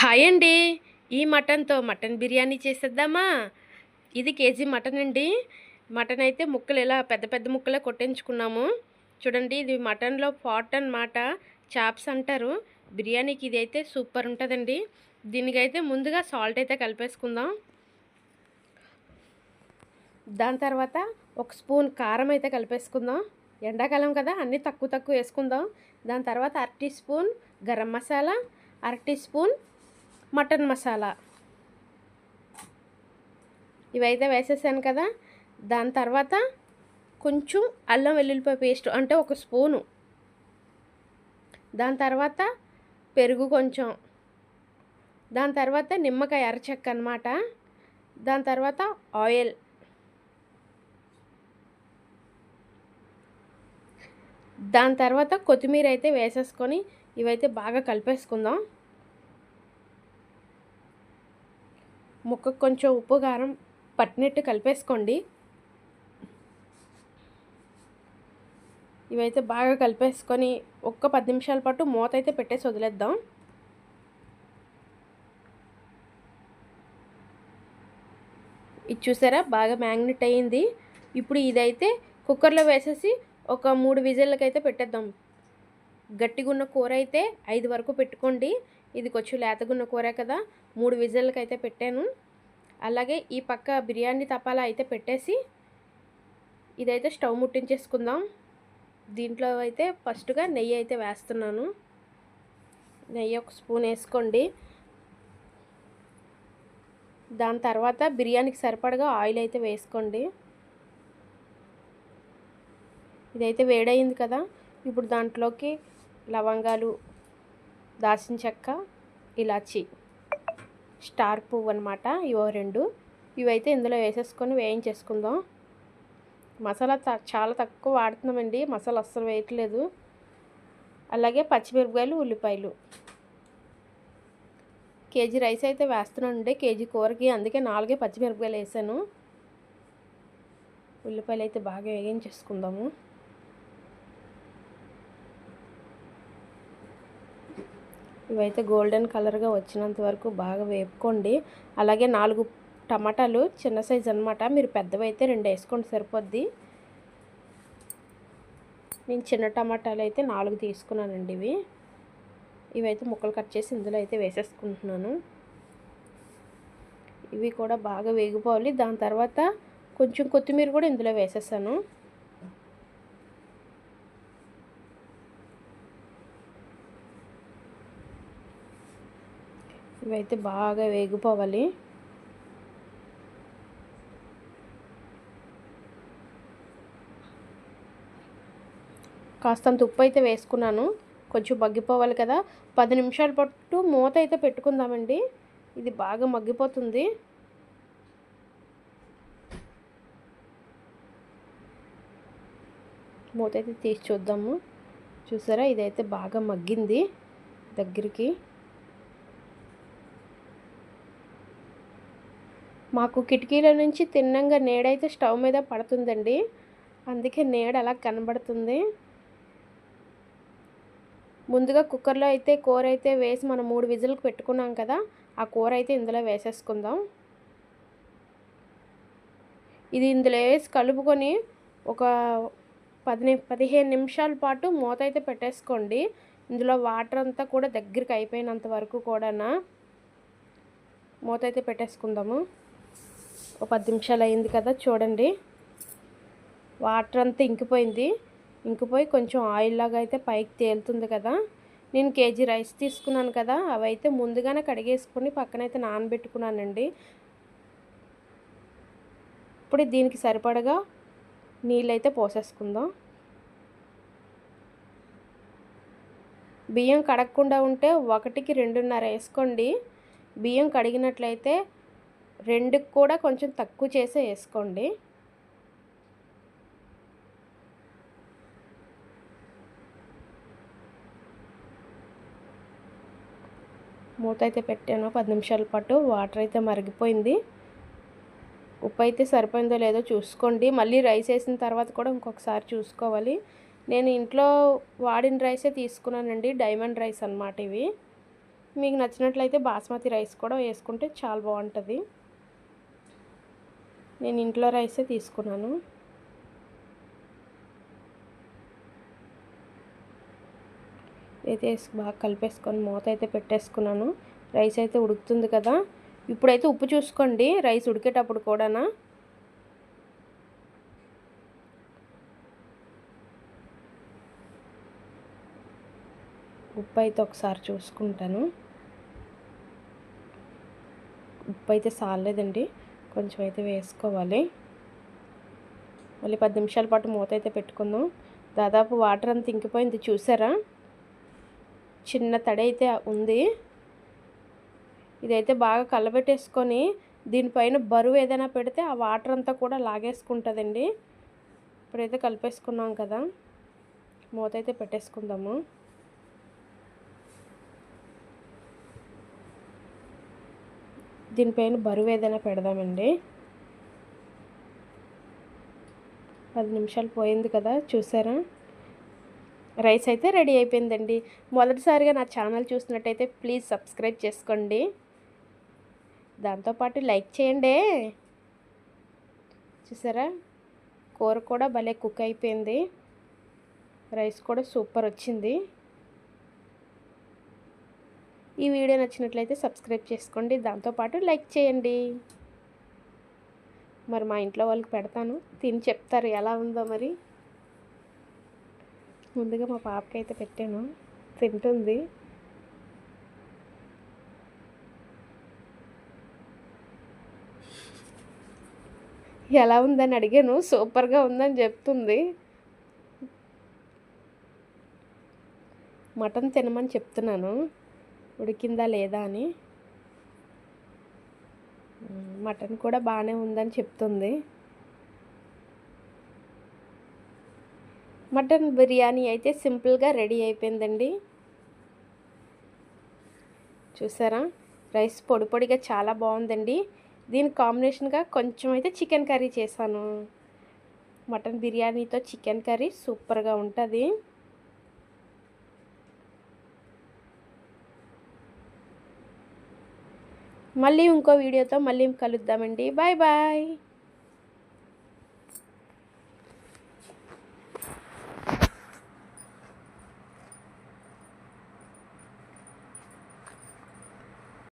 Hi అండి. ఈ మటన్తో mutton biryani చేసేద్దామా? ఇది కేజీ మటన్ అండి. మటన్ అయితే ముక్కలు ఇలా పెద్ద పెద్ద ముక్కలే కొట్టించుకున్నాము చూడండి ఇది మటన్లో పాట్ అనమాట చాప్స్ అంటారు. బిర్యానీకి ఇది అయితే సూపర్ ఉంటుందండి. దీనికైతే ముందుగా సాల్ట్ అయితే కలిపేసుకుందాం. దాని తర్వాత ఒక స్పూన్ కారం అయితే కలిపేసుకుందాం. ఎండాకాలం కదా అన్నీ తక్కువ తక్కువ వేసుకుందాం. దాని తర్వాత అర టీ స్పూన్ గరం మసాలా అర టీ స్పూన్ మటన్ మసాలా. ఇవైతే వేసేసాను కదా దాని తర్వాత కొంచెం అల్లం వెల్లుల్లిపాయ పేస్ట్ అంటే ఒక స్పూను. దాని తర్వాత పెరుగు కొంచెం. దాని తర్వాత నిమ్మకాయ అరచెక్క అనమాట దాని తర్వాత ఆయిల్. దాని తర్వాత కొత్తిమీర అయితే వేసేసుకొని ఇవైతే బాగా కలిపేసుకుందాం. ముక్కకు కొంచెం ఉప్పు కారం పట్టినట్టు కలిపేసుకోండి. ఇవైతే బాగా కలిపేసుకొని ఒక్క పది నిమిషాల పాటు మూత అయితే పెట్టేసి వదిలేద్దాం. ఇది చూసారా? బాగా మ్యాగ్నెట్ అయ్యింది. ఇప్పుడు ఇదైతే కుక్కర్లో వేసేసి ఒక మూడు విజిల్లకైతే పెట్టేద్దాం. గట్టిగా ఉన్న కూర అయితే ఐదు వరకు పెట్టుకోండి. ఇది కొంచెం లేతగున్న కూర కదా మూడు విజిల్కి అయితే పెట్టాను. అలాగే ఈ పక్క బిర్యానీ తపాలా అయితే పెట్టేసి ఇదైతే స్టవ్ ముట్టించేసుకుందాం. దీంట్లో అయితే ఫస్ట్గా నెయ్యి అయితే వేస్తున్నాను. నెయ్యి ఒక స్పూన్ వేసుకోండి. దాని తర్వాత బిర్యానీకి సరిపడగా ఆయిల్ అయితే వేసుకోండి. ఇదైతే వేడయింది కదా ఇప్పుడు దాంట్లోకి లవంగాలు దాల్చిన చెక్క ఇలాచి స్టార్ పువ్వు అనమాట ఇవో రెండు. ఇవైతే ఇందులో వేసేసుకొని వేయించేసుకుందాం. మసాలా త చాలా తక్కువ వాడుతున్నామండి. మసాలా అస్సలు వేయట్లేదు. అలాగే పచ్చిమిరపకాయలు ఉల్లిపాయలు. కేజీ రైస్ అయితే వేస్తున్నానండి. కేజీ కూరకి. అందుకే నాలుగే పచ్చిమిరపకాయలు వేసాను. ఉల్లిపాయలు అయితే బాగా వేగించేసుకుందాము. ఇవైతే గోల్డెన్ కలర్గా వచ్చినంత వరకు బాగా వేపుకోండి. అలాగే నాలుగు టమాటాలు చిన్న సైజు అనమాట మీరు పెద్దవి అయితే రెండు వేసుకోండి సరిపోద్ది. నేను చిన్న టమాటాలు అయితే నాలుగు తీసుకున్నానండి ఇవి. ఇవైతే ముక్కలు కట్ చేసి ఇందులో అయితే వేసేసుకుంటున్నాను. ఇవి కూడా బాగా వేగిపోవాలి. దాని తర్వాత కొంచెం కొత్తిమీర కూడా ఇందులో వేసేసాను. ఇవైతే బాగా వేగిపోవాలి. కాస్తంత ఉప్పు అయితే వేసుకున్నాను. కొంచెం మగ్గిపోవాలి కదా. పది నిమిషాల పట్టు మూత అయితే పెట్టుకుందామండి. ఇది బాగా మగ్గిపోతుంది. మూత అయితే తీసి చూద్దాము. చూసారా? ఇదైతే బాగా మగ్గింది దగ్గరికి. మాకు కిటికీల నుంచి తిన్నంగా నేడైతే స్టవ్ మీద పడుతుందండి. అందుకే నీడ అలా కనబడుతుంది. ముందుగా కుక్కర్లో అయితే కూర అయితే వేసి మనం మూడు విజిల్కి పెట్టుకున్నాం కదా ఆ కూర అయితే ఇందులో వేసేసుకుందాం. ఇది ఇందులో వేసి కలుపుకొని ఒక పది పదిహేను నిమిషాల పాటు మూత అయితే పెట్టేసుకోండి. ఇందులో వాటర్ అంతా కూడా దగ్గరికి అయిపోయినంత వరకు కూడా మూత అయితే పెట్టేసుకుందాము. ఒక పది నిమిషాలు అయింది కదా చూడండి. వాటర్ అంతా ఇంకిపోయింది. ఇంకిపోయి కొంచెం ఆయిల్ లాగా అయితే పైకి తేలుతుంది కదా. నేను కేజీ రైస్ తీసుకున్నాను కదా అవి అయితే ముందుగానే కడిగేసుకొని పక్కనైతే నానబెట్టుకున్నానండి. ఇప్పుడు దీనికి సరిపడగా నీళ్ళైతే పోసేసుకుందాం. బియ్యం కడగకుండా ఉంటే ఒకటికి రెండున్నర వేసుకోండి. బియ్యం కడిగినట్లయితే రెండుకి కూడా కొంచెం తక్కువ చేసే వేసుకోండి. మూత అయితే పెట్టాను పది నిమిషాల పాటు. వాటర్ అయితే మరిగిపోయింది. ఉప్పు అయితే సరిపోయిందో లేదో చూసుకోండి. మళ్ళీ రైస్ వేసిన తర్వాత కూడా ఇంకొకసారి చూసుకోవాలి. నేను ఇంట్లో వాడిన రైసే తీసుకున్నానండి. డైమండ్ రైస్ అనమాట ఇవి. మీకు నచ్చినట్లయితే బాస్మతి రైస్ కూడా వేసుకుంటే చాలా బాగుంటుంది. నేను ఇంట్లో రైసే తీసుకున్నాను. అయితే బాగా కలిపేసుకొని మూత అయితే పెట్టేసుకున్నాను. రైస్ అయితే ఉడుకుతుంది కదా. ఇప్పుడైతే ఉప్పు చూసుకోండి. రైస్ ఉడికేటప్పుడు కూడానా. ఉప్పు అయితే ఒకసారి చూసుకుంటాను. ఉప్పు అయితే సాలేదండి కొంచెం అయితే వేసుకోవాలి. మళ్ళీ పది నిమిషాల పాటు మూత అయితే పెట్టుకుందాం. దాదాపు వాటర్ అంతా ఇంకిపోయింది చూసారా? చిన్న తడి అయితే ఉంది. ఇదైతే బాగా కలబెట్టేసుకొని దీనిపైన బరువు ఏదైనా పెడితే ఆ వాటర్ అంతా కూడా లాగేసుకుంటుందండి. ఇప్పుడైతే కలిపేసుకున్నాం కదా. మూత అయితే పెట్టేసుకుందాము. దీనిపైన బరువు ఏదైనా పెడదామండి. పది నిమిషాలు పోయింది కదా చూసారా? రైస్ అయితే రెడీ అయిపోయిందండి. మొదటిసారిగా నా ఛానల్ చూసినట్టయితే ప్లీజ్ సబ్స్క్రైబ్ చేసుకోండి. దాంతోపాటు లైక్ చేయండి. చూసారా? కూర కూడా భలే కుక్ అయిపోయింది. రైస్ కూడా సూపర్ వచ్చింది. ఈ వీడియో నచ్చినట్లయితే సబ్స్క్రైబ్ చేసుకోండి. దాంతోపాటు లైక్ చేయండి. మరి మా ఇంట్లో వాళ్ళకి పెడతాను. తిని చెప్తారు ఎలా ఉందో మరి. ముందుగా మా పాపకి అయితే పెట్టాను. తింటుంది. ఎలా ఉందని అడిగాను. సూపర్గా ఉందని చెప్తుంది. మటన్ తినమని చెప్తున్నాను. ఉడికిందా లేదా అని. మటన్ కూడా బాగానే ఉందని చెప్తుంది. మటన్ బిర్యానీ అయితే సింపుల్గా రెడీ అయిపోయిందండి. చూసారా? రైస్ పొడి పొడిగా చాలా బాగుందండి. దీని కాంబినేషన్గా కొంచెం అయితే చికెన్ కర్రీ చేశాను. మటన్ బిర్యానీతో చికెన్ కర్రీ సూపర్గా ఉంటుంది. మళ్ళీ ఇంకో వీడియోతో మళ్ళీ కలుద్దామండి. Bye bye.